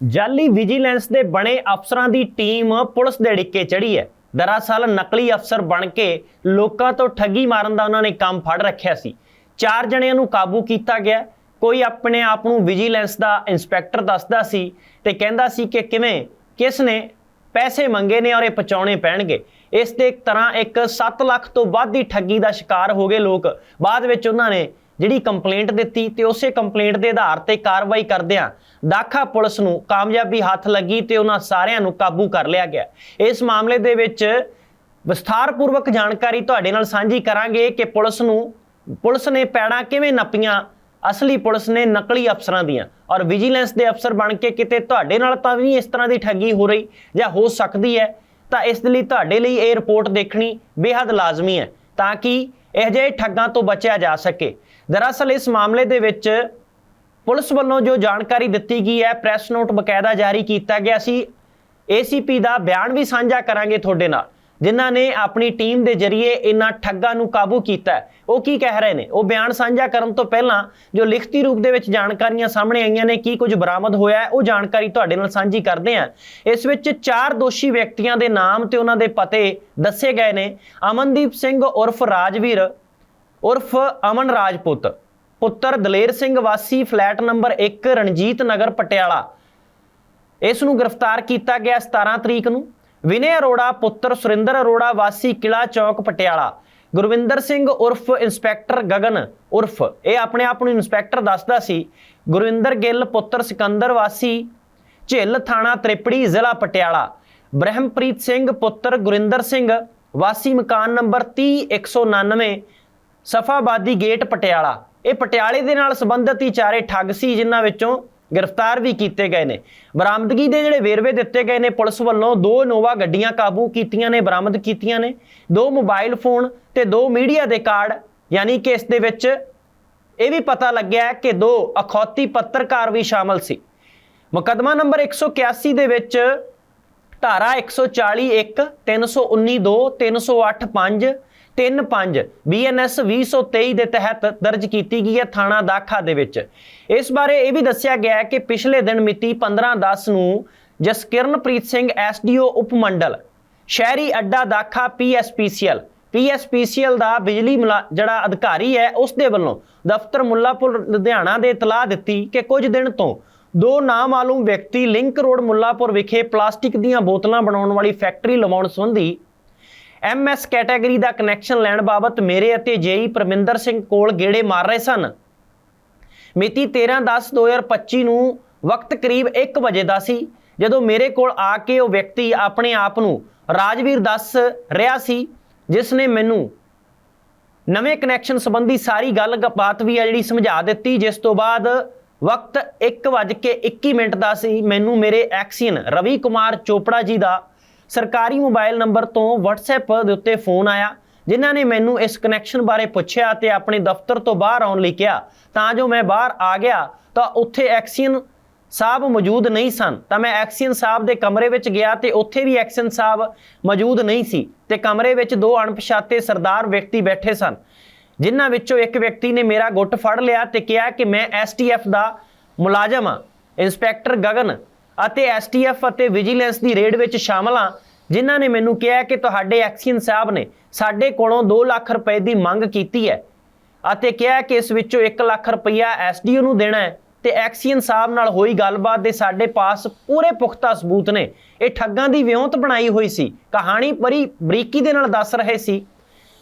ਜਾਲੀ ਵਿਜੀਲੈਂਸ ਦੇ ਬਣੇ ਅਫਸਰਾਂ ਦੀ ਟੀਮ ਪੁਲਿਸ ਦੇ ਡਿੱਕੇ ਚੜੀ ਹੈ। ਦਰਅਸਲ ਨਕਲੀ ਅਫਸਰ ਬਣ ਕੇ ਲੋਕਾਂ ਤੋਂ ਠੱਗੀ ਮਾਰਨ ਦਾ ਉਹਨਾਂ ਨੇ ਕੰਮ ਫੜ ਰੱਖਿਆ ਸੀ। ਚਾਰ ਜਣਿਆਂ ਨੂੰ ਕਾਬੂ ਕੀਤਾ ਗਿਆ। ਕੋਈ ਆਪਣੇ ਆਪ ਨੂੰ ਵਿਜੀਲੈਂਸ ਦਾ ਇੰਸਪੈਕਟਰ ਦੱਸਦਾ ਸੀ ਤੇ ਕਹਿੰਦਾ ਸੀ ਕਿ ਕਿਵੇਂ ਕਿਸ ਨੇ ਪੈਸੇ ਮੰਗੇ ਨੇ ਔਰ ਇਹ ਪਹੁੰਚਾਉਣੇ ਪੈਣਗੇ। ਇਸ ਦੇ ਤਰ੍ਹਾਂ ਇੱਕ 7 ਲੱਖ ਤੋਂ ਵੱਧ ਦੀ ਠੱਗੀ ਦਾ ਸ਼ਿਕਾਰ ਹੋ ਗਏ ਲੋਕ। ਬਾਅਦ ਵਿੱਚ ਉਹਨਾਂ ਨੇ ਜਿਹੜੀ ਕੰਪਲੇਂਟ ਦਿੱਤੀ ਤੇ ਉਸੇ ਕੰਪਲੇਂਟ ਦੇ ਆਧਾਰ ਤੇ ਕਾਰਵਾਈ ਕਰਦਿਆਂ ਦਾਖਾ ਪੁਲਿਸ ਨੂੰ ਕਾਮਯਾਬੀ ਹੱਥ ਲੱਗੀ ਤੇ ਉਹਨਾਂ ਸਾਰਿਆਂ ਨੂੰ ਕਾਬੂ ਕਰ ਲਿਆ ਗਿਆ। ਇਸ ਮਾਮਲੇ ਦੇ ਵਿੱਚ ਵਿਸਥਾਰਪੂਰਵਕ ਜਾਣਕਾਰੀ ਤੁਹਾਡੇ ਨਾਲ ਸਾਂਝੀ ਕਰਾਂਗੇ ਕਿ ਪੁਲਿਸ ਨੂੰ, ਪੁਲਿਸ ਨੇ ਪੈੜਾਂ ਕਿਵੇਂ ਨੱਪੀਆਂ, ਅਸਲੀ ਪੁਲਿਸ ਨੇ ਨਕਲੀ ਅਫਸਰਾਂ ਦੀਆਂ। ਔਰ ਵਿਜੀਲੈਂਸ ਦੇ ਅਫਸਰ ਬਣ ਕੇ ਕਿਤੇ ਤੁਹਾਡੇ ਨਾਲ ਤਾਂ ਵੀ ਇਸ ਤਰ੍ਹਾਂ ਦੀ ਠੱਗੀ ਹੋ ਰਹੀ ਜਾਂ ਹੋ ਸਕਦੀ ਹੈ, ਤਾਂ ਇਸ ਦੇ ਲਈ ਤੁਹਾਡੇ ਲਈ ਇਹ ਰਿਪੋਰਟ ਦੇਖਣੀ ਬੇहद ਲਾਜ਼ਮੀ ਹੈ, ਤਾਂ ਕਿ ਅਜਿਹੇ ਠੱਗਾਂ ਤੋਂ ਬਚਿਆ ਜਾ ਸਕੇ। ਦਰਅਸਲ ਇਸ ਮਾਮਲੇ ਦੇ ਵਿੱਚ ਪੁਲਿਸ ਵੱਲੋਂ ਜੋ ਜਾਣਕਾਰੀ ਦਿੱਤੀ ਗਈ ਹੈ, ਪ੍ਰੈਸ ਨੋਟ ਬਕਾਇਦਾ ਜਾਰੀ ਕੀਤਾ ਗਿਆ ਸੀ। ਏਸੀਪੀ ਦਾ ਬਿਆਨ ਵੀ ਸਾਂਝਾ ਕਰਾਂਗੇ ਤੁਹਾਡੇ ਨਾਲ, ਜਿਨ੍ਹਾਂ ਨੇ ਆਪਣੀ ਟੀਮ ਦੇ ਜ਼ਰੀਏ ਇਹਨਾਂ ਠੱਗਾਂ ਨੂੰ ਕਾਬੂ ਕੀਤਾ ਉਹ ਕੀ ਕਹਿ ਰਹੇ ਨੇ? ਉਹ ਬਿਆਨ ਸਾਂਝਾ ਕਰਨ ਤੋਂ ਪਹਿਲਾਂ ਜੋ ਲਿਖਤੀ ਰੂਪ ਦੇ ਵਿੱਚ ਜਾਣਕਾਰੀਆਂ ਸਾਹਮਣੇ ਆਈਆਂ ਨੇ, ਕੀ ਕੁਝ ਬਰਾਮਦ ਹੋਇਆ ਉਹ ਜਾਣਕਾਰੀ ਤੁਹਾਡੇ ਨਾਲ ਸਾਂਝੀ ਕਰਦੇ ਹਾਂ। ਇਸ ਵਿੱਚ ਚਾਰ ਦੋਸ਼ੀ ਵਿਅਕਤੀਆਂ ਦੇ ਨਾਮ ਤੇ ਉਹਨਾਂ ਦੇ ਪਤੇ ਦੱਸੇ ਗਏ ਨੇ। ਅਮਨਦੀਪ ਸਿੰਘ ਉਰਫ ਰਾਜਵੀਰ ਉਰਫ ਅਮਨ ਰਾਜਪੂਤ। ਪੁੱਤਰ ਦਲੇਰ ਸਿੰਘ ਵਾਸੀ ਫਲੈਟ ਨੰਬਰ 1 ਰਣਜੀਤ ਨਗਰ ਪਟਿਆਲਾ। ਇਸ ਨੂੰ ਗ੍ਰਿਫਤਾਰ ਕੀਤਾ ਗਿਆ 17 ਤਰੀਕ ਨੂੰ। ਵਿਨੇ ਅਰੋੜਾ, ਪੁੱਤਰ ਸੁਰਿੰਦਰ ਅਰੋੜਾ ਵਾਸੀ ਕਿਲਾ ਚੌਕ ਪਟਿਆਲਾ। ਗੁਰਵਿੰਦਰ ਸਿੰਘ ਉਰਫ ਇੰਸਪੈਕਟਰ ਗਗਨ ਉਰਫ। ਇਹ ਆਪਣੇ ਆਪ ਨੂੰ ਇੰਸਪੈਕਟਰ ਦੱਸਦਾ ਸੀ। ਗੁਰਵਿੰਦਰ ਗਿੱਲ, ਪੁੱਤਰ ਸਿਕੰਦਰ ਵਾਸੀ ਝਿੱਲ ਥਾਣਾ ਤ੍ਰਿਪੜੀ, ਜ਼ਿਲ੍ਹਾ ਪਟਿਆਲਾ। ਬ੍ਰਹਮਪ੍ਰੀਤ ਸਿੰਘ, ਪੁੱਤਰ ਗੁਰਿੰਦਰ ਸਿੰਘ ਵਾਸੀ ਮਕਾਨ ਨੰਬਰ 30199 ਸਫਾਬਾਦੀ ਗੇਟ ਪਟਿਆਲਾ। ਇਹ ਪਟਿਆਲੇ ਦੇ ਨਾਲ ਸੰਬੰਧਿਤ ਹੀ ਚਾਰੇ ਠੱਗ ਸੀ, ਜਿਨ੍ਹਾਂ ਵਿੱਚੋਂ ਗ੍ਰਿਫਤਾਰ ਵੀ ਕੀਤੇ ਗਏ ਨੇ। ਬਰਾਮਦਗੀ ਦੇ ਜਿਹੜੇ ਵੇਰਵੇ ਦਿੱਤੇ ਗਏ ਨੇ, ਪੁਲਿਸ ਵੱਲੋਂ ਦੋ ਨੋਵਾ ਗੱਡੀਆਂ ਕਾਬੂ ਕੀਤੀਆਂ ਨੇ, ਬਰਾਮਦ ਕੀਤੀਆਂ ਨੇ। ਦੋ ਮੋਬਾਈਲ ਫੋਨ ਤੇ ਦੋ ਮੀਡੀਆ ਦੇ ਕਾਰਡ, ਯਾਨੀ ਕਿ ਇਸ ਦੇ ਵਿੱਚ ਇਹ ਵੀ ਪਤਾ ਲੱਗਿਆ ਕਿ ਦੋ ਅਖੌਤੀ ਪੱਤਰਕਾਰ ਵੀ ਸ਼ਾਮਲ ਸੀ। ਮੁਕੱਦਮਾ ਨੰਬਰ 181 ਦੇ ਵਿੱਚ ਧਾਰਾ 140 1 319 2 308 5 35 ਬੀਐਨਐਸ 2023 ਦੇ ਤਹਿਤ ਦਰਜ ਕੀਤੀ ਗਈ ਹੈ ਥਾਣਾ ਦਾਖਾ ਦੇ ਵਿੱਚ। ਇਸ ਬਾਰੇ ਇਹ ਵੀ ਦੱਸਿਆ ਗਿਆ ਹੈ ਕਿ ਪਿਛਲੇ ਦਿਨ ਮਿਤੀ 15/10 ਨੂੰ ਜਸਕਿਰਨਪ੍ਰੀਤ ਸਿੰਘ ਐਸਡੀਓ ਉਪਮੰਡਲ, ਸ਼ਹਿਰੀ ਅੱਡਾ ਦਾਖਾ ਪੀਐਸਪੀਸੀਐਲ ਪੀਐਸਪੀਸੀਐਲ ਦਾ ਬਿਜਲੀ ਮੁਲਾ- ਜਿਹੜਾ ਅਧਿਕਾਰੀ ਹੈ ਉਸ ਦੇ ਵੱਲੋਂ ਦਫ਼ਤਰ ਮੁੱਲਾਪੁਰ, ਲੁਧਿਆਣਾ ਦੇ ਇਤਲਾਹ ਦਿੱਤੀ ਕਿ ਕੁਝ ਦਿਨ ਤੋਂ ਦੋ ਨਾਮਾਲੂਮ ਵਿਅਕਤੀ ਲਿੰਕ ਰੋਡ ਮੁੱਲਾਪੁਰ ਵਿਖੇ ਪਲਾਸਟਿਕ ਦੀਆਂ ਬੋਤਲਾਂ ਬਣਾਉਣ ਵਾਲੀ ਫੈਕਟਰੀ ਲਵਾਉਣ ਸੰਬੰਧੀ ਐਮਐਸ ਕੈਟਾਗਰੀ ਦਾ ਕਨੈਕਸ਼ਨ ਲੈਣ ਬਾਬਤ ਮੇਰੇ ਅਤੇ ਜੇਈ ਪਰਮਿੰਦਰ ਸਿੰਘ ਕੋਲ ਗੇੜੇ ਮਾਰ ਰਹੇ ਸਨ। ਮਿਤੀ 13/10/2025 ਨੂੰ ਵਕਤ ਕਰੀਬ 1 ਵਜੇ ਦਾ ਸੀ, ਜਦੋਂ ਮੇਰੇ ਕੋਲ ਆ ਕੇ ਉਹ ਵਿਅਕਤੀ ਆਪਣੇ ਆਪ ਨੂੰ ਰਾਜਵੀਰ ਦੱਸ ਰਿਹਾ ਸੀ, ਜਿਸ ਨੇ ਮੈਨੂੰ ਨਵੇਂ ਕਨੈਕਸ਼ਨ ਸੰਬੰਧੀ ਸਾਰੀ ਗੱਲ ਬਾਤ ਵੀ ਆ ਜਿਹੜੀ ਸਮਝਾ ਦਿੱਤੀ, ਜਿਸ ਤੋਂ ਬਾਅਦ ਵਕਤ 1:21 ਮਿੰਟ ਦਾ ਸੀ, ਮੈਨੂੰ ਮੇਰੇ ਐਕਸੀਅਨ ਰਵੀ ਕੁਮਾਰ ਚੋਪੜਾ ਜੀ ਦਾ ਸਰਕਾਰੀ ਮੋਬਾਈਲ ਨੰਬਰ ਤੋਂ WhatsApp ਦੇ ਉੱਤੇ ਫੋਨ ਆਇਆ, ਜਿਨ੍ਹਾਂ ਨੇ ਮੈਨੂੰ ਇਸ ਕਨੈਕਸ਼ਨ ਬਾਰੇ ਪੁੱਛਿਆ ਤੇ ਆਪਣੇ ਦਫ਼ਤਰ ਤੋਂ ਬਾਹਰ ਆਉਣ ਲਈ ਕਿਹਾ। ਤਾਂ ਜੋ ਮੈਂ ਬਾਹਰ ਆ ਗਿਆ, ਤਾਂ ਉੱਥੇ ਐਕਸੀਅਨ ਸਾਹਿਬ ਮੌਜੂਦ ਨਹੀਂ ਸਨ। ਤਾਂ ਮੈਂ ਐਕਸੀਅਨ ਸਾਹਿਬ ਦੇ ਕਮਰੇ ਵਿੱਚ ਗਿਆ ਤੇ ਉੱਥੇ ਵੀ ਐਕਸੀਅਨ ਸਾਹਿਬ ਮੌਜੂਦ ਨਹੀਂ ਸੀ ਤੇ ਕਮਰੇ ਵਿੱਚ ਦੋ ਅਣਪਛਾਤੇ ਸਰਦਾਰ ਵਿਅਕਤੀ ਬੈਠੇ ਸਨ, ਜਿਨ੍ਹਾਂ ਵਿੱਚੋਂ ਇੱਕ ਵਿਅਕਤੀ ਨੇ ਮੇਰਾ ਗੁੱਟ ਫੜ ਲਿਆ ਤੇ ਕਿਹਾ ਕਿ ਮੈਂ ਐਸਟੀਐਫ ਦਾ ਮੁਲਾਜ਼ਮ ਹਾਂ। ਇੰਸਪੈਕਟਰ ਗਗਨ ਅਤੇ ਐਸਟੀਐਫ ਅਤੇ ਵਿਜੀਲੈਂਸ ਦੀ ਰੇਡ ਵਿੱਚ ਸ਼ਾਮਲ ਹਾਂ, ਜਿਨ੍ਹਾਂ ਨੇ ਮੈਨੂੰ ਕਿਹਾ ਕਿ ਤੁਹਾਡੇ ਐਕਸੀਅਨ ਸਾਹਿਬ ਨੇ ਸਾਡੇ ਕੋਲੋਂ 2 ਲੱਖ ਰੁਪਏ ਦੀ ਮੰਗ ਕੀਤੀ ਹੈ ਅਤੇ ਕਿਹਾ ਕਿ ਇਸ ਵਿੱਚੋਂ 1 ਲੱਖ ਰੁਪਈਆ ਐਸਡੀਓ ਨੂੰ ਦੇਣਾ ਹੈ ਤੇ ਐਕਸੀਅਨ ਸਾਹਿਬ ਨਾਲ ਹੋਈ ਗੱਲਬਾਤ ਦੇ ਸਾਡੇ ਪਾਸ ਪੂਰੇ ਪੁਖਤਾ ਸਬੂਤ ਨੇ। ਇਹ ਠੱਗਾਂ ਦੀ ਵਿਉਂਤ ਬਣਾਈ ਹੋਈ ਸੀ। ਕਹਾਣੀ ਬੜੀ ਬਰੀਕੀ ਦੇ ਨਾਲ ਦੱਸ ਰਹੇ ਸੀ,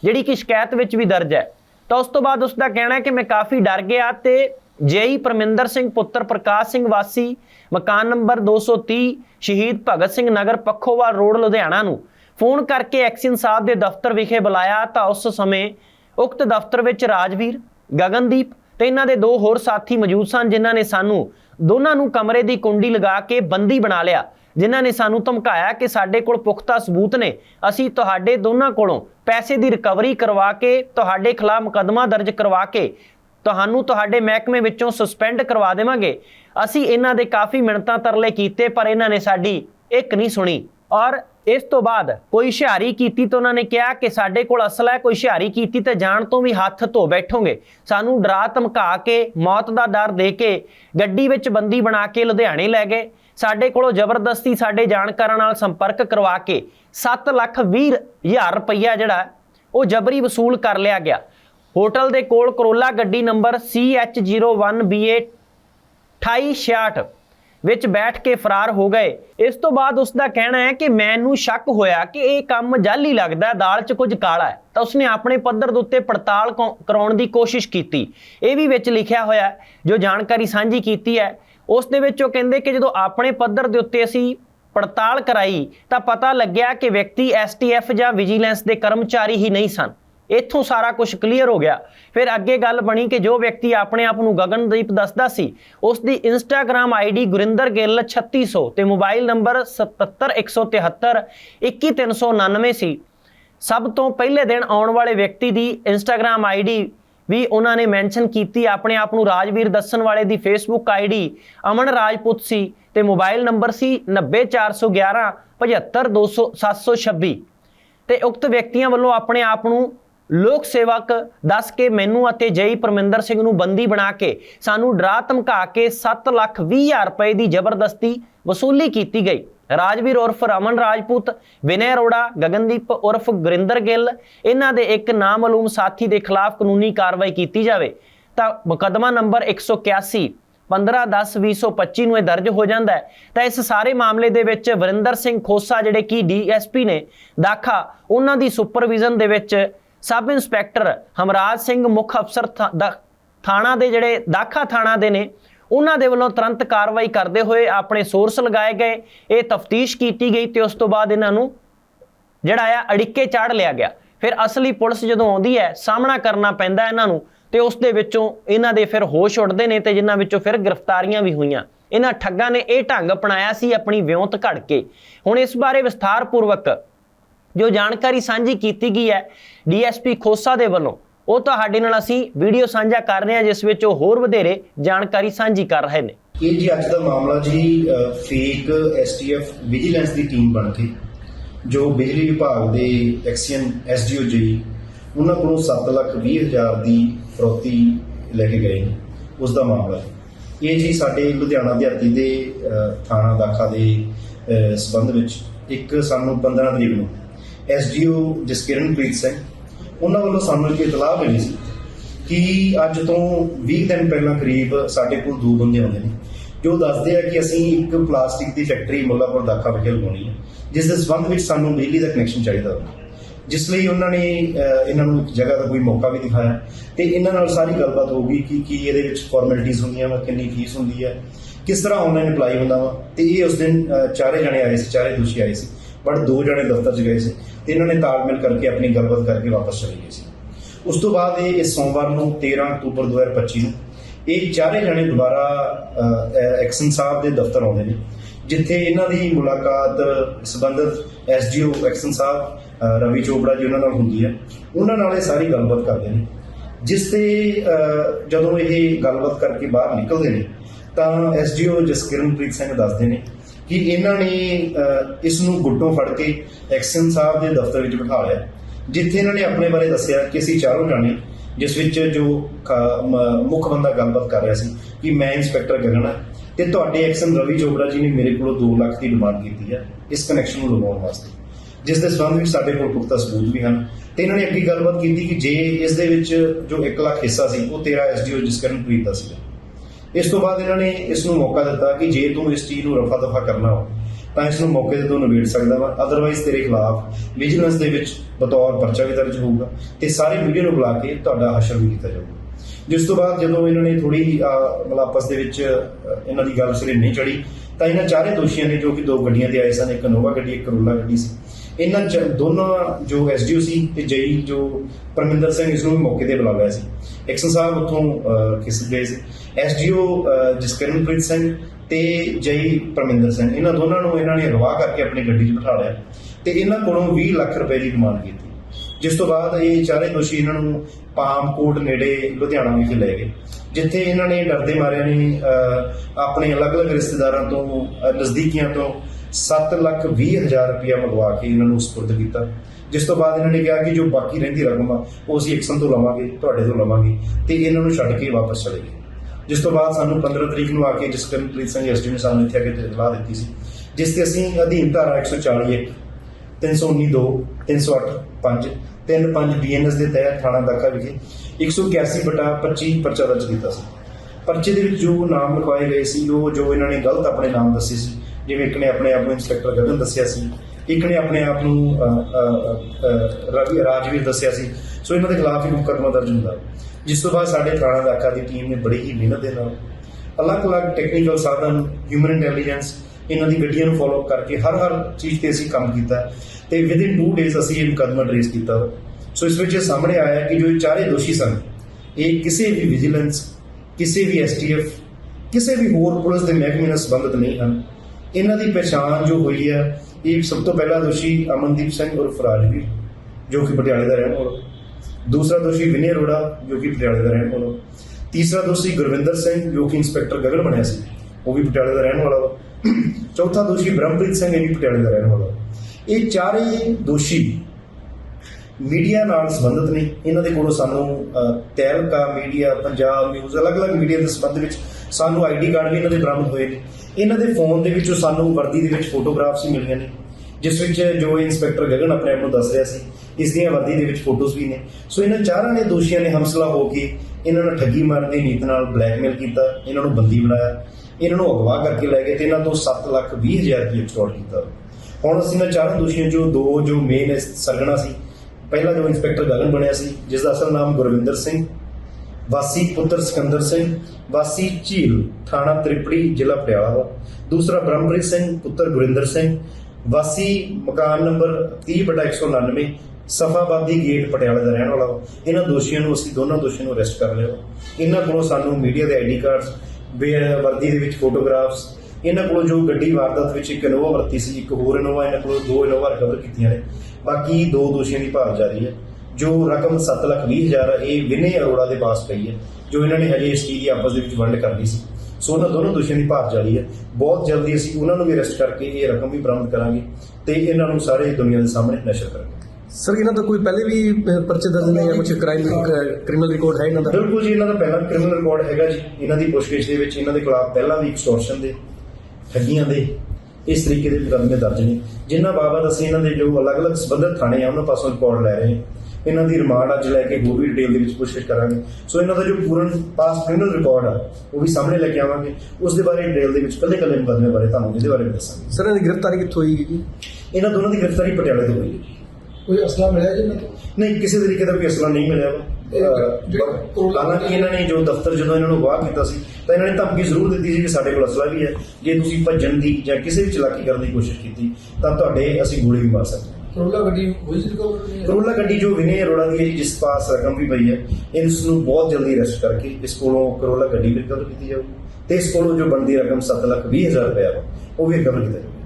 ਜਿਹੜੀ ਕਿ ਸ਼ਿਕਾਇਤ ਵਿੱਚ ਵੀ ਦਰਜ ਹੈ। ਤਾਂ ਉਸ ਤੋਂ ਬਾਅਦ ਉਸ ਦਾ ਕਹਿਣਾ ਹੈ ਕਿ ਮੈਂ ਕਾਫੀ ਡਰ ਗਿਆ ਤੇ ਜੇਈ ਪਰਮਿੰਦਰ ਸਿੰਘ, ਪੁੱਤਰ ਪ੍ਰਕਾਸ਼ ਸਿੰਘ ਵਾਸੀ, ਮਕਾਨ ਨੰਬਰ 230 ਸ਼ਹੀਦ ਭਗਤ ਸਿੰਘ ਨਗਰ, ਪੱਖੋਵਾਲ ਰੋਡ, ਲੁਧਿਆਣਾ ਨੂੰ। ਫੋਨ ਕਰਕੇ ਐਕਸੀਅਨ ਸਾਹਿਬ ਦੇ ਦਫ਼ਤਰ ਵਿਖੇ ਬੁਲਾਇਆ ਤਾਂ ਉਸ ਸਮੇਂ ਉਕਤ ਦਫ਼ਤਰ ਵਿੱਚ ਰਾਜਵੀਰ, ਗਗਨਦੀਪ ਤੇ ਇਹਨਾਂ ਦੇ ਦੋ ਹੋਰ ਸਾਥੀ ਮੌਜੂਦ ਸਨ, ਜਿਨ੍ਹਾਂ ਨੇ ਸਾਨੂੰ ਦੋਨਾਂ ਨੂੰ ਕਮਰੇ ਦੀ ਕੁੰਡੀ ਲਗਾ ਕੇ ਬੰਦੀ ਬਣਾ ਲਿਆ, ਜਿਨ੍ਹਾਂ ਨੇ ਸਾਨੂੰ ਧਮਕਾਇਆ ਕਿ ਸਾਡੇ ਕੋਲ ਪੁਖਤਾ ਸਬੂਤ ਨੇ। ਅਸੀਂ ਤੁਹਾਡੇ ਦੋਨਾਂ ਕੋਲੋਂ ਪੈਸੇ ਦੀ ਰਿਕਵਰੀ ਕਰਵਾ ਕੇ, ਤੁਹਾਡੇ ਖਿਲਾਫ ਮੁਕੱਦਮਾ ਦਰਜ ਕਰਵਾ ਕੇ ਤੁਹਾਨੂੰ ਤੁਹਾਡੇ ਮਹਿਕਮੇ ਵਿੱਚੋਂ ਸਸਪੈਂਡ ਕਰਵਾ ਦੇਵਾਂਗੇ। ਅਸੀਂ ਇਹਨਾਂ ਦੇ ਕਾਫੀ ਮਿੰਨਤਾਂ ਤਰਲੇ ਕੀਤੇ, ਪਰ ਇਹਨਾਂ ਨੇ ਸਾਡੀ ਇੱਕ ਨਹੀਂ ਸੁਣੀ। ਔਰ ਇਸ ਤੋਂ ਬਾਅਦ ਕੋਈ ਹੁਸ਼ਿਆਰੀ ਕੀਤੀ ਤਾਂ ਉਹਨਾਂ ਨੇ ਕਿਹਾ ਕਿ ਸਾਡੇ ਕੋਲ ਅਸਲ ਹੈ, ਕੋਈ ਹੁਸ਼ਿਆਰੀ ਕੀਤੀ ਤੇ ਜਾਣ ਤੋਂ ਵੀ ਹੱਥ ਧੋ ਬੈਠੋਗੇ। ਸਾਨੂੰ ਡਰਾ ਧਮਕਾ ਕੇ, ਮੌਤ ਦਾ ਡਰ ਦੇ ਕੇ, ਗੱਡੀ ਵਿੱਚ ਬੰਦੀ ਬਣਾ ਕੇ ਲੁਧਿਆਣੇ ਲੈ ਗਏ। ਸਾਡੇ ਕੋਲੋਂ ਜ਼ਬਰਦਸਤੀ ਸਾਡੇ ਜਾਣਕਾਰਾਂ ਨਾਲ ਸੰਪਰਕ ਕਰਵਾ ਕੇ 7 ਲੱਖ 20 ਹਜ਼ਾਰ ਰੁਪਈਆ ਜਿਹੜਾ, ਉਹ ਜਬਰੀ ਵਸੂਲ ਕਰ ਲਿਆ ਗਿਆ। ਹੋਟਲ ਦੇ ਕੋਲ ਕਰੋਲਾ ਗੱਡੀ ਨੰਬਰ CH01BA 2866 ਵਿੱਚ ਬੈਠ ਕੇ ਫਰਾਰ ਹੋ ਗਏ। ਇਸ ਤੋਂ ਬਾਅਦ ਉਸ ਦਾ ਕਹਿਣਾ ਹੈ ਕਿ ਮੈਨੂੰ ਸ਼ੱਕ ਹੋਇਆ ਕਿ ਇਹ ਕੰਮ ਜਾਲੀ ਲੱਗਦਾ, ਦਾਲ 'ਚ ਕੁਝ ਕਾਲਾ ਹੈ। ਤਾਂ ਉਸਨੇ ਆਪਣੇ ਪੱਧਰ ਦੇ ਉੱਤੇ ਪੜਤਾਲ ਕੌ- ਕਰਾਉਣ ਦੀ ਕੋਸ਼ਿਸ਼ ਕੀਤੀ। ਇਹ ਵੀ ਵਿੱਚ ਲਿਖਿਆ ਹੋਇਆ ਜੋ ਜਾਣਕਾਰੀ ਸਾਂਝੀ ਕੀਤੀ ਹੈ, ਉਸ ਦੇ ਵਿੱਚ ਉਹ ਕਹਿੰਦੇ ਕਿ ਜਦੋਂ ਆਪਣੇ ਪੱਧਰ ਦੇ ਉੱਤੇ ਅਸੀਂ ਪੜਤਾਲ ਕਰਾਈ, ਤਾਂ ਪਤਾ ਲੱਗਿਆ ਕਿ ਵਿਅਕਤੀ ਐਸਟੀਐਫ ਜਾਂ ਵਿਜੀਲੈਂਸ ਦੇ ਕਰਮਚਾਰੀ ਹੀ ਨਹੀਂ ਸਨ। ਇੱਥੋਂ ਸਾਰਾ ਕੁਝ ਕਲੀਅਰ ਹੋ ਗਿਆ। ਫਿਰ ਅੱਗੇ ਗੱਲ ਬਣੀ ਕਿ ਜੋ ਵਿਅਕਤੀ ਆਪਣੇ ਆਪ ਨੂੰ ਗਗਨਦੀਪ ਦੱਸਦਾ ਸੀ, ਉਸ ਦੀ ਇੰਸਟਾਗ੍ਰam ਆਈਡੀ ਗੁਰਿੰਦਰ ਗਿੱਲ 3600 ਤੇ ਮੋਬਾਈਲ ਨੰਬਰ 77173 21399 ਸੀ ਸਭ ਤੋਂ ਪਹਿਲੇ ਦਿਨ ਆਉਣ ਵਾਲੇ ਵਿਅਕਤੀ ਦੀ ਇੰਸਟਾਗ੍ਰam ਆਈਡੀ ਵੀ ਉਹਨਾਂ ਨੇ ਮੈਂਸ਼ਨ ਕੀਤੀ। ਆਪਣੇ ਆਪ ਨੂੰ ਰਾਜਵੀਰ ਦੱਸਣ ਵਾਲੇ ਦੀ ਫੇਸਬੁੱਕ ਆਈਡੀ ਅਮਨ ਰਾਜਪੂਤ ਸੀ ਤੇ ਮੋਬਾਈਲ ਨੰਬਰ ਸੀ 90411 75226 ਤੇ ਉਕਤ ਵਿਅਕਤੀਆਂ ਵੱਲੋਂ ਆਪਣੇ ਆਪ ਨੂੰ ਲੋਕ ਸੇਵਕ ਦੱਸ ਕੇ ਮੈਨੂੰ ਅਤੇ ਜਈ ਪਰਮਿੰਦਰ ਸਿੰਘ ਨੂੰ ਬੰਦੀ ਬਣਾ ਕੇ ਸਾਨੂੰ ਡਰਾ ਧਮਕਾ ਕੇ 7 ਲੱਖ 20 ਹਜ਼ਾਰ ਰੁਪਏ ਦੀ ਜ਼ਬਰਦਸਤੀ ਵਸੂਲੀ ਕੀਤੀ ਗਈ। ਰਾਜਵੀਰ ਉਰਫ ਰਮਨ ਰਾਜਪੂਤ, ਵਿਨੈ ਅਰੋੜਾ, ਗਗਨਦੀਪ ਉਰਫ ਗੁਰਿੰਦਰ ਗਿੱਲ, ਇਹਨਾਂ ਦੇ ਇੱਕ ਨਾਮਾਲੂਮ ਸਾਥੀ ਦੇ ਖਿਲਾਫ ਕਾਨੂੰਨੀ ਕਾਰਵਾਈ ਕੀਤੀ ਜਾਵੇ ਤਾਂ ਮੁਕੱਦਮਾ ਨੰਬਰ 181 15/10/2025 ਨੂੰ ਇਹ ਦਰਜ ਹੋ ਜਾਂਦਾ ਹੈ। ਤਾਂ ਇਸ ਸਾਰੇ ਮਾਮਲੇ ਦੇ ਵਿੱਚ ਵਰਿੰਦਰ ਸਿੰਘ ਖੋਸਾ, ਜਿਹੜੇ ਕਿ ਡੀਐਸਪੀ ਨੇ, ਦਾਖਾ, ਉਹਨਾਂ ਦੀ ਸੁਪਰਵਿਜ਼ਨ ਦੇ ਵਿੱਚ ਸਬ ਇੰਸਪੈਕਟਰ ਹਮਰਾਜ ਸਿੰਘ ਮੁੱਖ ਅਫਸਰ ਥਾਣਾ ਦੇ ਜਿਹੜੇ ਦਾਖਾ ਥਾਣਾ ਦੇ ਨੇ, ਉਹਨਾਂ ਦੇ ਵੱਲੋਂ ਤੁਰੰਤ ਕਾਰਵਾਈ ਕਰਦੇ ਹੋਏ ਆਪਣੇ ਸੋਰਸ ਲਗਾਏ ਗਏ, ਇਹ ਤਫਤੀਸ਼ ਕੀਤੀ ਗਈ ਤੇ ਉਸ ਤੋਂ ਬਾਅਦ ਇਹਨਾਂ ਨੂੰ ਜਿਹੜਾ ਆ ਅੜਿੱਕੇ ਚਾੜ ਲਿਆ ਗਿਆ। ਫਿਰ ਅਸਲੀ ਪੁਲਿਸ ਜਦੋਂ ਆਉਂਦੀ ਹੈ, ਸਾਹਮਣਾ ਕਰਨਾ ਪੈਂਦਾ ਇਹਨਾਂ ਨੂੰ ਤੇ ਉਸ ਦੇ ਵਿੱਚੋਂ ਇਹਨਾਂ ਦੇ ਫਿਰ ਹੋਸ਼ ਉੱਡਦੇ ਨੇ ਤੇ ਜਿਨ੍ਹਾਂ ਵਿੱਚੋਂ ਫਿਰ ਗ੍ਰਿਫਤਾਰੀਆਂ ਵੀ ਹੋਈਆਂ। ਇਹਨਾਂ ਠੱਗਾਂ ਨੇ ਇਹ ਢੰਗ ਅਪਣਾਇਆ ਸੀ ਆਪਣੀ ਵਿਉਂਤ ਘੜ ਕੇ। ਹੁਣ ਇਸ ਬਾਰੇ ਵਿਸਥਾਰ ਪੂਰਵਕ ਜੋ ਜਾਣਕਾਰੀ ਸਾਂਝੀ ਕੀਤੀ ਗਈ ਹੈ ਡੀਐਸਪੀ ਖੋਸਾ ਦੇ ਵੱਲੋਂ ਉਹ ਤੁਹਾਡੇ ਨਾਲ ਅਸੀਂ ਵੀਡੀਓ ਸਾਂਝਾ ਕਰ ਰਹੇ ਹਾਂ ਜਿਸ ਵਿੱਚ ਉਹ ਹੋਰ ਵਧੇਰੇ ਜਾਣਕਾਰੀ ਸਾਂਝੀ ਕਰ ਰਹੇ ਨੇ। ਇਹ ਜੀ ਅੱਜ ਦਾ ਮਾਮਲਾ ਜੀ ਫੇਕ ਐਸਟੀਐਫ ਵਿਜੀਲੈਂਸ ਦੀ ਟੀਮ ਬਣ ਕੇ ਜੋ ਬਿਜਲੀ ਵਿਭਾਗ ਦੇ ਐਕਸੀਅਨ ਐਸਡੀਓ ਜੀ ਉਹਨਾਂ ਕੋਲੋਂ 7 ਲੱਖ 20 ਹਜ਼ਾਰ ਦੀ ਫਰੋਤੀ ਲੈ ਕੇ ਗਏ ਨੇ ਉਸ ਦਾ ਮਾਮਲਾ ਇਹ ਜੀ ਸਾਡੇ ਲੁਧਿਆਣਾ ਦਿਹਾਤੀ ਦੇ ਥਾਣਾ ਦਾਖਾ ਦੇ ਅਹ, ਸਬੰਧ ਵਿੱਚ ਇੱਕ ਸਾਨੂੰ 15 ਤਰੀਕ ਨੂੰ ਐਸਡੀਓ ਜਸਕਿਰਨਪ੍ਰੀਤ ਸਿੰਘ, ਉਹਨਾਂ ਵੱਲੋਂ ਸਾਨੂੰ ਇੱਕ ਇਤਲਾਹ ਮਿਲੀ ਸੀ ਕਿ ਅੱਜ ਤੋਂ 20 ਦਿਨ ਪਹਿਲਾਂ ਕਰੀਬ ਸਾਡੇ ਕੋਲ ਦੋ ਬੰਦੇ ਆਉਂਦੇ ਨੇ, ਜੋ ਦੱਸਦੇ ਆ ਕਿ ਅਸੀਂ ਇੱਕ ਪਲਾਸਟਿਕ ਦੀ ਫੈਕਟਰੀ ਮੁੱਲਾਪੁਰ ਦਾਖਾ ਵਿਖੇ ਲਗਾਉਣੀ ਹੈ, ਜਿਸ ਦੇ ਸੰਬੰਧ ਵਿੱਚ ਸਾਨੂੰ ਬਿਜਲੀ ਦਾ ਕਨੈਕਸ਼ਨ ਚਾਹੀਦਾ ਹੋਵੇ ਜਿਸ ਲਈ ਉਹਨਾਂ ਨੇ ਇਹਨਾਂ ਨੂੰ ਇੱਕ ਜਗ੍ਹਾ ਦਾ ਕੋਈ ਮੌਕਾ ਵੀ ਦਿਖਾਇਆ ਤੇ ਇਹਨਾਂ ਨਾਲ ਸਾਰੀ ਗੱਲਬਾਤ ਹੋ ਗਈ ਕਿ ਕੀ ਇਹਦੇ ਵਿੱਚ ਫਾਰਮੈਲਿਟੀਆਂ ਹੁੰਦੀਆਂ ਵਾ, ਕਿੰਨੀ ਫੀਸ ਹੁੰਦੀ ਹੈ, ਕਿਸ ਤਰ੍ਹਾਂ ਆਨਲਾਈਨ ਅਪਲਾਈ ਹੁੰਦਾ ਵਾ ਤੇ ਇਹ ਉਸ ਦਿਨ ਚਾਰੇ ਜਣੇ ਆਏ ਸੀ, ਚਾਰੇ ਦੋਸ਼ੀ ਆਏ ਸੀ, ਬਟ ਦੋ ਜਣੇ ਦਫ਼ਤਰ 'ਚ ਗਏ ਸੀ। ਤੇ ਇਹਨਾਂ ਨੇ ਤਾਲਮੇਲ ਕਰਕੇ ਆਪਣੀ ਗੱਲਬਾਤ ਕਰਕੇ ਵਾਪਸ ਚਲੇ ਗਏ ਸੀ। ਉਸ ਤੋਂ ਬਾਅਦ ਇਹ ਇਸ ਸੋਮਵਾਰ ਨੂੰ 13 ਅਕਤੂਬਰ 2025 ਨੂੰ ਇਹ ਚਾਰੇ ਜਣੇ ਦੁਬਾਰਾ ਅਹ, ਐਕਸ਼ਨ ਸਾਹਿਬ ਦੇ ਦਫ਼ਤਰ ਆਉਂਦੇ ਨੇ ਜਿੱਥੇ ਇਹਨਾਂ ਦੀ ਮੁਲਾਕਾਤ ਸੰਬੰਧਿਤ ਐਸਡੀਓ ਐਕਸ਼ਨ ਸਾਹਿਬ ਰਵੀ ਚੋਪੜਾ ਜੀ ਉਹਨਾਂ ਨਾਲ ਹੁੰਦੀ ਹੈ। ਉਹਨਾਂ ਨਾਲ ਇਹ ਸਾਰੀ ਗੱਲਬਾਤ ਕਰਦੇ ਨੇ। ਜਿਸ ਤੇ ਜਦੋਂ ਇਹ ਗੱਲਬਾਤ ਕਰਕੇ ਬਾਹਰ ਨਿਕਲਦੇ ਨੇ ਤਾਂ ਐਸਡੀਓ ਜਸਕਿਰਨਪ੍ਰੀਤ ਸਿੰਘ ਦੱਸਦੇ ਨੇ ਕਿ ਇਹਨਾਂ ਨੇ ਇਸ ਨੂੰ ਗੁੱਟੋਂ ਫੜ ਕੇ ਐਕਸ਼ਨ ਸਾਹਿਬ ਦੇ ਦਫ਼ਤਰ ਵਿੱਚ ਬਿਠਾ ਲਿਆ, ਜਿੱਥੇ ਇਹਨਾਂ ਨੇ ਆਪਣੇ ਬਾਰੇ ਦੱਸਿਆ ਕਿ ਅਸੀਂ ਚਾਰੋਂ ਜਾਣੇ, ਜਿਸ ਵਿੱਚ ਜੋ ਮੁੱਖ ਬੰਦਾ ਗੱਲਬਾਤ ਕਰ ਰਿਹਾ ਸੀ, ਕਿ ਮੈਂ ਇੰਸਪੈਕਟਰ ਗਗਨ ਹਾਂ, ਤੇ ਤੁਹਾਡੇ ਐਕਸ਼ਨ ਰਵੀ ਚੋਪੜਾ ਜੀ ਨੇ ਮੇਰੇ ਕੋਲੋਂ 2 ਲੱਖ ਦੀ ਡਿਮਾਂਡ ਕੀਤੀ ਹੈ, ਇਸ ਕਨੈਕਸ਼ਨ ਨੂੰ ਲਗਾਉਣ ਵਾਸਤੇ, ਜਿਸ ਦੇ ਸੰਬੰਧ ਵਿੱਚ ਸਾਡੇ ਕੋਲ ਪੁਖਤਾ ਸਬੂਤ ਵੀ ਹਨ, ਤੇ ਇਹਨਾਂ ਨੇ ਅੱਗੇ ਗੱਲਬਾਤ ਕੀਤੀ ਕਿ ਜੇ ਇਸ ਦੇ ਵਿੱਚ ਜੋ 1 ਲੱਖ ਹਿੱਸਾ ਸੀ, ਉਹ ਤੇਰਾ ਐਸਡੀਓ ਪ੍ਰੀਤ ਦਾ ਸੀਗਾ। ਇਸ ਤੋਂ ਬਾਅਦ ਇਹਨਾਂ ਨੇ ਇਸ ਨੂੰ ਮੌਕਾ ਦਿੱਤਾ ਕਿ ਜੇ ਤੂੰ ਇਸ ਚੀਜ਼ ਨੂੰ ਰਫਾ ਦਫਾ ਕਰਨਾ ਹੋ ਤਾਂ ਇਸ ਨੂੰ ਮੌਕੇ ਤੇ ਤੂੰ ਨਿਬੇੜ ਸਕਦਾ ਵਾ। ਅਦਰਵਾਈਜ਼ ਤੇਰੇ ਖਿਲਾਫ ਵਿਜੀਲੈਂਸ ਦੇ ਵਿੱਚ ਬਤੌਰ ਪਰਚਾ ਵੀ ਦਰਜ ਹੋਊਗਾ ਤੇ ਸਾਰੇ ਮੀਡੀਆ ਨੂੰ ਬੁਲਾ ਕੇ ਤੁਹਾਡਾ ਹਸ਼ਰ ਵੀ ਕੀਤਾ ਜਾਊਗਾ। ਜਿਸ ਤੋਂ ਬਾਅਦ ਜਦੋਂ ਇਹਨਾਂ ਨੇ ਥੋੜੀ ਮਤਲਬ ਆਪਸ ਦੇ ਵਿੱਚ ਇਹਨਾਂ ਦੀ ਗੱਲ ਸਿਰੇ ਨਹੀਂ ਚੜੀ ਤਾਂ ਇਹਨਾਂ ਚਾਰੇ ਦੋਸ਼ੀਆਂ ਨੇ ਜੋ ਕਿ ਦੋ ਗੱਡੀਆਂ ਤੇ ਆਏ ਸਨ, ਇੱਕ ਨੋਵਾ ਗੱਡੀ, ਇੱਕ ਕਰੋਲਾ ਗੱਡੀ ਸੀ। ਇਹਨਾਂ ਚ ਦੋਨੋਂ ਜੋ ਐਸਡੀਓ ਸੀ ਤੇ ਜਈ ਜੋ ਪਰਮਿੰਦਰ ਸਿੰਘ, ਇਸ ਨੂੰ ਵੀ ਮੌਕੇ ਤੇ ਬੁਲਾ ਲਿਆ ਸੀ। ਐਕਸ਼ਨ ਸਾਹਿਬ ਉੱਥੋਂ ਕਿਸ ਗਏ ਸੀ। ਐਸਡੀਓ ਜਸਕਰਨਪ੍ਰੀਤ ਸਿੰਘ ਤੇ ਜਈ ਪਰਮਿੰਦਰ ਸਿੰਘ, ਇਹਨਾਂ ਦੋਨਾਂ ਨੂੰ ਇਹਨਾਂ ਨੇ ਅਗਵਾ ਕਰਕੇ ਆਪਣੀ ਗੱਡੀ 'ਚ ਬਿਠਾ ਲਿਆ ਤੇ ਇਹਨਾਂ ਕੋਲੋਂ 20 ਲੱਖ ਰੁਪਏ ਦੀ ਡਿਮਾਂਡ ਕੀਤੀ। ਜਿਸ ਤੋਂ ਬਾਅਦ ਇਹ ਚਾਰੇ ਦੋਸ਼ੀ ਇਹਨਾਂ ਨੂੰ ਪਾਮਕੋਟ ਨੇੜੇ ਲੁਧਿਆਣਾ ਵਿਖੇ ਲੈ ਗਏ, ਜਿੱਥੇ ਇਹਨਾਂ ਨੇ ਡਰਦੇ ਮਾਰਿਆਂ ਨੇ ਆਪਣੇ ਅਲੱਗ-ਅਲੱਗ ਰਿਸ਼ਤੇਦਾਰਾਂ ਤੋਂ ਨਜ਼ਦੀਕੀਆਂ ਤੋਂ 7 ਲੱਖ 20 ਹਜ਼ਾਰ ਰੁਪਇਆ ਮੰਗਵਾ ਕੇ ਇਹਨਾਂ ਨੂੰ ਸਪੁਰਦ ਕੀਤਾ। ਜਿਸ ਤੋਂ ਬਾਅਦ ਇਹਨਾਂ ਨੇ ਕਿਹਾ ਕਿ ਜੋ ਬਾਕੀ ਰਹਿੰਦੀ ਰਕਮ ਆ, ਉਹ ਅਸੀਂ ਐਕਸ਼ਨ ਤੋਂ ਲਵਾਂਗੇ, ਤੁਹਾਡੇ ਤੋਂ ਲਵਾਂਗੇ ਤੇ ਇਹਨਾਂ ਨੂੰ ਛੱਡ ਕੇ ਵਾਪਸ ਚਲੇ ਗਏ। ਜਿਸ ਤੋਂ ਬਾਅਦ ਸਾਨੂੰ 15 ਤਰੀਕ ਨੂੰ ਆ ਕੇ ਜਿਸ ਜਸਕਰਨਪ੍ਰੀਤ ਸਿੰਘ ਐਸਡੀ ਨੇ ਸਾਨੂੰ ਇੱਥੇ ਆ ਕੇ ਇਤਲਾਹ ਦਿੱਤੀ ਸੀ, ਜਿਸ ਤੇ ਅਸੀਂ ਅਧੀਨ ਧਾਰਾ 140 1 319 2 308 5 35 ਬੀਐਨਐਸ ਦੇ ਤਹਿਤ ਥਾਣਾ ਦਾਖਾ ਵਿਖੇ 181 ਬਟਾ 25 ਪਰਚਾ ਦਰਜ ਕੀਤਾ ਸੀ। ਪਰਚੇ ਦੇ ਵਿੱਚ ਜੋ ਨਾਮ ਲਿਖਵਾਏ ਗਏ ਸੀ, ਉਹ ਜੋ ਇਹਨਾਂ ਨੇ ਗਲਤ ਆਪਣੇ ਨਾਮ ਦੱਸੇ ਸੀ ਜਿਵੇਂ ਇੱਕ ਨੇ ਆਪਣੇ ਆਪ ਨੂੰ ਇੰਸਪੈਕਟਰ ਗਗਨ ਦੱਸਿਆ ਸੀ, ਇੱਕ ਨੇ ਆਪਣੇ ਆਪ ਨੂੰ ਰਵੀ ਰਾਜਵੀਰ ਦੱਸਿਆ ਸੀ। ਸੋ ਇਹਨਾਂ ਦੇ ਖਿਲਾਫ ਹੀ ਮੁਕੱਦਮਾ ਦਰਜ ਹੁੰਦਾ। ਜਿਸ ਤੋਂ ਬਾਅਦ ਸਾਡੇ ਥਾਣਾ ਇਲਾਕਾ ਦੀ ਟੀਮ ਨੇ ਬੜੀ ਹੀ ਮਿਹਨਤ ਦੇ ਨਾਲ ਅਲੱਗ-ਅਲੱਗ ਟੈਕਨੀਕਲ ਸਾਧਨ ਹਿਊਮਨ ਇੰਟੈਲੀਜੈਂਸ ਇਹਨਾਂ ਦੀ ਗੱਡੀਆਂ ਨੂੰ ਫਾਲੋ ਕਰਕੇ ਹਰ ਹਰ ਚੀਜ਼ ਤੇ ਅਸੀਂ ਕੰਮ ਕੀਤਾ। ਤੇ ਵਿਦਿਨ 2 ਡੇਜ਼ ਅਸੀਂ ਇਹ ਮੁਕੱਦਮਾ ਟ੍ਰੇਸ ਕੀਤਾ। ਸੋ ਇਸ ਵਿੱਚ ਇਹ ਸਾਹਮਣੇ ਆਇਆ ਕਿ ਜੋ ਇਹ ਚਾਰੇ ਦੋਸ਼ੀ ਸਨ, ਇਹ ਕਿਸੇ ਵੀ ਵਿਜੀਲੈਂਸ ਕਿਸੇ ਵੀ ਐਸਟੀਐਫ ਕਿਸੇ ਵੀ ਹੋਰ ਪੁਲਿਸ ਦੇ ਮਹਿਕਮੇ ਨਾਲ ਸੰਬੰਧਿਤ ਨਹੀਂ ਹਨ। ਇਹਨਾਂ ਦੀ ਪਛਾਣ ਜੋ ਹੋਈ ਹੈ ਇਹ ਸਭ ਤੋਂ ਪਹਿਲਾ ਦੋਸ਼ੀ ਅਮਨਦੀਪ ਸਿੰਘ ਉਰਫ ਰਾਜਵੀਰ ਜੋ ਕਿ ਪਟਿਆਲੇ ਦਾ ਰਹਿਣ ਵਾਲਾ। ਦੂਸਰਾ ਦੋਸ਼ੀ ਵਿਨੇ ਅਰੋੜਾ ਜੋ ਕਿ ਪਟਿਆਲੇ ਦਾ ਰਹਿਣ ਵਾਲਾ। ਤੀਸਰਾ ਦੋਸ਼ੀ ਗੁਰਵਿੰਦਰ ਸਿੰਘ ਜੋ ਕਿ ਇੰਸਪੈਕਟਰ ਗਗਨ ਬਣਿਆ ਸੀ ਉਹ ਵੀ ਪਟਿਆਲੇ ਦਾ ਰਹਿਣ ਵਾਲਾ ਵਾ। ਚੌਥਾ ਦੋਸ਼ੀ ਬ੍ਰਹਮਪ੍ਰੀਤ ਸਿੰਘ ਇਹ ਵੀ ਪਟਿਆਲੇ ਦਾ ਰਹਿਣ ਵਾਲਾ। ਵਾ। ਇਹ ਚਾਰੇ ਦੋਸ਼ੀ ਮੀਡੀਆ ਨਾਲ ਸੰਬੰਧਿਤ ਨੇ। ਇਹਨਾਂ ਦੇ ਕੋਲੋਂ ਸਾਨੂੰ ਅਹ, ਤਹਿਲਕਾ ਮੀਡੀਆ ਪੰਜਾਬ ਨਿਊਜ਼ ਅਲੱਗ-ਅਲੱਗ ਮੀਡੀਆ ਦੇ ਸੰਬੰਧ ਵਿੱਚ ਸਾਨੂੰ ਆਈਡੀ ਕਾਰਡ ਵੀ ਇਹਨਾਂ ਦੇ ਬਰਾਮਦ ਹੋਏ ਨੇ। ਇਹਨਾਂ ਦੇ ਫੋਨ ਦੇ ਵਿੱਚੋਂ ਸਾਨੂੰ ਵਰਦੀ ਦੇ ਵਿੱਚ ਫੋਟੋਗ੍ਰਾਫਸ ਵੀ ਮਿਲੀਆਂ ਨੇ, ਜਿਸ ਵਿੱਚ ਜੋ ਇੰਸਪੈਕਟਰ ਗਗਨ ਆਪਣੇ ਆਪ ਨੂੰ ਦੱਸ ਰਿਹਾ ਸੀ, ਇਸ ਦੀਆਂ ਵਰਦੀ ਦੇ ਵਿੱਚ ਫੋਟੋਜ਼ ਵੀ ਨੇ। ਸੋ ਇਹਨਾਂ ਚਾਰਾਂ ਨੇ ਦੋਸ਼ੀਆਂ ਨੇ ਹਮਸਲਾ ਹੋ ਕੇ ਇਹਨਾਂ ਨੂੰ ਠੱਗੀ ਮਾਰਨ ਦੀ ਨੀਤ ਨਾਲ ਬਲੈਕਮੇਲ ਕੀਤਾ, ਇਹਨਾਂ ਨੂੰ ਬੰਦੀ ਬਣਾਇਆ, ਇਹਨਾਂ ਨੂੰ ਅਗਵਾ ਕਰਕੇ ਲੈ ਗਏ ਤੇ ਇਹਨਾਂ ਤੋਂ 7 ਲੱਖ 20 ਹਜ਼ਾਰ ਰੁਪਏ ਚੋਰੀ ਕੀਤਾ। ਹੁਣ ਅਸੀਂ ਇਹਨਾਂ ਚਾਰਾਂ ਦੋਸ਼ੀਆਂ ਚੋਂ ਦੋ ਜੋ ਮੇਨ ਸਰਗਣਾ ਸੀ, ਪਹਿਲਾ ਜੋ ਇੰਸਪੈਕਟਰ ਗਗਨ ਬਣਿਆ ਸੀ ਜਿਸ ਦਾ ਅਸਲ ਨਾਮ ਗੁਰਵਿੰਦਰ ਸਿੰਘ ਵਾਸੀ ਪੁੱਤਰ ਸਿਕੰਦਰ ਸਿੰਘ, ਵਾਸੀ ਝੀਲ, ਥਾਣਾ ਤ੍ਰਿਪੜੀ, ਜ਼ਿਲ੍ਹਾ ਪਟਿਆਲਾ। ਵਾ ਦੂਸਰਾ ਬ੍ਰਹਮਪ੍ਰੀਤ ਸਿੰਘ, ਪੁੱਤਰ ਗੁਰਿੰਦਰ ਸਿੰਘ। ਵਾਸੀ ਮਕਾਨ ਨੰਬਰ 30/199 ਸਫਾਬਾਦੀ ਗੇਟ ਪਟਿਆਲਾ ਦਾ ਰਹਿਣ ਵਾਲਾ ਵਾ ਇਹਨਾਂ ਦੋਸ਼ੀਆਂ ਨੂੰ ਅਸੀਂ ਦੋਨਾਂ ਦੋਸ਼ੀਆਂ ਨੂੰ ਅਰੈਸਟ ਕਰ ਲਿਆ। ਇਹਨਾਂ ਕੋਲੋਂ ਸਾਨੂੰ ਮੀਡੀਆ ਦੇ ਆਈਡੀ ਕਾਰਡਸ, ਬੇ- ਵਰਦੀ ਦੇ ਵਿੱਚ ਫੋਟੋਗ੍ਰਾਫਸ, ਇਹਨਾਂ ਕੋਲੋਂ ਜੋ ਗੱਡੀ ਵਾਰਦਾਤ ਵਿੱਚ ਇੱਕ ਇਨੋਵਾ ਵਰਤੀ ਸੀ, ਇੱਕ ਹੋਰ ਇਨੋਵਾ, ਇਹਨਾਂ ਕੋਲੋਂ ਦੋ ਇਨੋਵਾ ਰਿਕਵਰ ਕੀਤੀਆਂ ਨੇ। ਬਾਕੀ ਦੋ ਦੋਸ਼ੀਆਂ ਦੀ ਭਾਲ ਜਾਰੀ ਹੈ। ਜੋ ਰਕਮ 7 ਲੱਖ 20 ਹਜ਼ਾਰ ਹੈ, ਇਹ ਵਿਨੇ ਅਰੋੜਾ ਦੇ ਪਾਸ ਪਈ ਹੈ ਜੋ ਇਹਨਾਂ ਨੇ ਹਜੇ ਇਸ ਚੀਜ਼ ਦੀ ਆਪਸ ਦੇ ਵਿੱਚ ਵੰਡ ਕਰਨੀ ਸੀ। ਸੋ ਉਹਨਾਂ ਦੋਨੋਂ ਦੋਸ਼ੀਆਂ ਦੀ ਭਾਲ ਜਾਰੀ ਹੈ। ਬਹੁਤ ਜਲਦੀ ਅਸੀਂ ਉਹਨਾਂ ਨੂੰ ਵੀ ਅਰੈਸਟ ਕਰਕੇ ਇਹ ਰਕਮ ਵੀ ਬਰਾਮਦ ਕਰਾਂਗੇ ਤੇ ਇਹਨਾਂ ਨੂੰ ਸਾਰੇ ਦੁਨੀਆ ਦੇ ਸਾਹਮਣੇ ਨਸ਼ਰ ਕਰਾਂਗੇ। ਸਰ ਇਹਨਾਂ ਦਾ ਕੋਈ ਪਹਿਲੇ ਵੀ ਪਰਚੇ ਦਰਜ ਨੇ ਜਾਂ ਕੁਝ ਕ੍ਰਾਈਮ ਕ੍ਰਿਮੀਨਲ ਰਿਕਾਰਡ ਹੈ ਇਹਨਾਂ ਦਾ? ਬਿਲਕੁਲ ਜੀ ਇਹਨਾਂ ਦਾ ਪਹਿਲਾ ਕ੍ਰਿਮੀਨਲ ਰਿਕਾਰਡ ਹੈਗਾ ਜੀ। ਇਹਨਾਂ ਦੀ ਪੁੱਛਗਿੱਛ ਦੇ ਵਿੱਚ ਇਹਨਾਂ ਦੇ ਖਿਲਾਫ ਪਹਿਲਾਂ ਵੀ ਐਕਸਟੋਰਸ਼ਨ ਦੇ ਠੱਗੀਆਂ ਦੇ ਇਸ ਤਰੀਕੇ ਦੇ ਮੁਕੱਦਮੇ ਦਰਜ ਨੇ। ਜਿਨ੍ਹਾਂ ਬਾਬਤ ਅਸੀਂ ਇਹਨਾਂ ਦੇ ਜੋ ਅਲੱਗ-ਅਲੱਗ ਸੰਬੰਧਿਤ ਥਾਣੇ ਆ ਉਹਨਾਂ ਪਾਸੋਂ ਰਿਕਾਰਡ ਲੈ ਰਹੇ ਹਾਂ ਇਹਨਾਂ ਦੀ ਰਿਮਾਂਡ ਅੱਜ ਲੈ ਕੇ ਹੋਰ ਵੀ ਡਿਟੇਲ ਦੇ ਵਿੱਚ ਪੁੱਛਗਿੱਛ ਕਰਾਂਗੇ। ਸੋ ਇਹਨਾਂ ਦਾ ਜੋ ਪੂਰਨ ਪਾਸ ਕ੍ਰਿਮੀਨਲ ਰਿਕਾਰਡ ਆ ਉਹ ਵੀ ਸਾਹਮਣੇ ਲੈ ਕੇ ਆਵਾਂਗੇ। ਉਸ ਦੇ ਬਾਰੇ ਡਿਟੇਲ ਦੇ ਵਿੱਚ ਕੱਲੇ-ਕੱਲੇ ਮੁਕੱਦਮੇ ਬਾਰੇ ਤੁਹਾਨੂੰ ਇਹਦੇ ਬਾਰੇ ਵੀ ਦੱਸਾਂਗੇ। ਸਰ ਇਹਨਾਂ ਦੀ ਗ੍ਰਿਫਤਾਰੀ ਕਿੱਥੋਂ ਹੋਈ ਜੀ ਇਹਨਾਂ ਦੋਨਾਂ ਦੀ ਗ੍ਰਿਫਤਾਰੀ ਪਟਿਆਲੇ ਤੋਂ ਹੋਈ ਹੈ ਜੀ। ਕੋਈ ਅਸਲਾ ਮਿਲਿਆ ਜੀ ਇਹਨਾਂ ਤੋਂ? ਨਹੀਂ ਕਿਸੇ ਤਰੀਕੇ ਦਾ ਕੋਈ ਅਸਲਾ ਨਹੀਂ ਮਿਲਿਆ ਹਾਲਾਂਕਿ ਇਹਨਾਂ ਨੇ ਜੋ ਦਫ਼ਤਰ ਜਦੋਂ ਇਹਨਾਂ ਨੂੰ ਅਗਵਾ ਕੀਤਾ ਸੀ ਤਾਂ ਇਹਨਾਂ ਨੇ ਧਮਕੀ ਜ਼ਰੂਰ ਦਿੱਤੀ ਸੀ ਕਿ ਸਾਡੇ ਕੋਲ ਅਸਲਾ ਵੀ ਹੈ। ਜੇ ਤੁਸੀਂ ਭੱਜਣ ਦੀ ਜਾਂ ਕਿਸੇ ਵੀ ਚਲਾਕੀ ਕਰਨ ਦੀ ਕੋਸ਼ਿਸ਼ ਕੀਤੀ ਤਾਂ ਤੁਹਾਡੇ ਅਸੀਂ ਗੋਲੀ ਵੀ ਮਾਰ ਸਕਦੇ ਹਾਂ। ਕਰੋਲਾ ਗੱਡੀ ਹੋਈ ਸੀ ਰਿਕਵਰ ਨਹੀਂ ਕਰੋਲਾ ਗੱਡੀ ਜੋ ਵਿਨੇ ਅਰੋੜਾ ਦੀ ਹੈ ਜੀ, ਜਿਸ ਪਾਸ ਰਕਮ ਵੀ ਪਈ ਹੈ ਇਸ ਨੂੰ ਬਹੁਤ ਜਲਦੀ ਅਰੈਸਟ ਕਰਕੇ ਇਸ ਕੋਲੋਂ ਕਰੋਲਾ ਗੱਡੀ ਵੀ ਰਿਕਵਰ ਕੀਤੀ ਜਾਊਗੀ ਤੇ ਇਸ ਕੋਲੋਂ ਜੋ ਬਣਦੀ ਰਕਮ 7 ਲੱਖ 20 ਹਜ਼ਾਰ ਰੁਪਏ ਵਾ ਉਹ ਵੀ ਰਿਕਵਰ ਕੀਤਾ ਜਾਊਗਾ